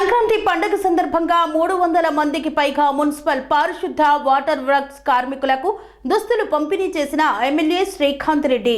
సంక్రాంతి పండుగ సందర్భంగా మూడు వందల మందికి పైగా మున్సిపల్ పారిశుద్ధ వాటర్ వర్క్స్ కార్మికులకు దుస్తులు పంపిణీ చేసిన ఎమ్మెల్యే శ్రీకాంత్ రెడ్డి.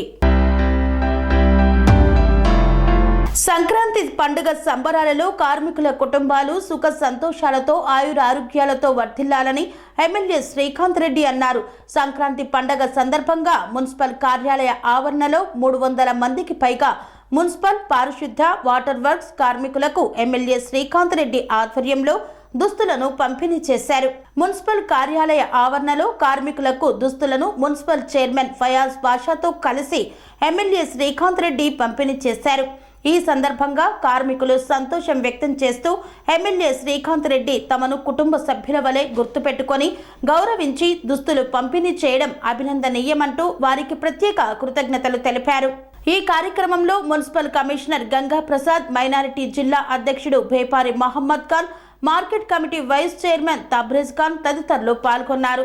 సంక్రాంతి పండుగ సంబరాలలో కార్మికుల కుటుంబాలు సుఖ సంతోషాలతో ఆయుర ఆరోగ్యాలతో వర్ధిల్లాలని ఎమ్మెల్యే శ్రీకాంత్ రెడ్డి అన్నారు. సంక్రాంతి పండుగ సందర్భంగా మున్సిపల్ కార్యాలయ ఆవరణలో మూడు వందల మందికి పైగా మున్సిపల్ పారిశుద్ధ వాటర్ వర్క్స్ కార్మికులకు ఎమ్మెల్యే శ్రీకాంత్ రెడ్డి ఆధ్వర్యంలో దుస్తులను పంపిణీ చేశారు. మున్సిపల్ కార్యాలయ ఆవరణలో కార్మికులకు దుస్తులను మున్సిపల్ చైర్మన్ ఫయాజ్ బాషాతో కలిసి ఎమ్మెల్యే శ్రీకాంత్ రెడ్డి పంపిణీ చేశారు. ఈ సందర్భంగా కార్మికులు సంతోషం వ్యక్తం చేస్తూ ఎమ్మెల్యే శ్రీకాంత్ రెడ్డి తమను కుటుంబ సభ్యుల వలె గుర్తుపెట్టుకొని గౌరవించి దుస్తులు పంపిణీ చేయడం అభినందనీయమంటూ వారికి ప్రత్యేక కృతజ్ఞతలు తెలిపారు. ఈ కార్యక్రమంలో municipal commissioner Ganga Prasad minority జిల్లా అధ్యక్షుడు Bepari Mohammed Khan market committee vice chairman Tabrez Khan తదితరులు పాల్గొన్నారు.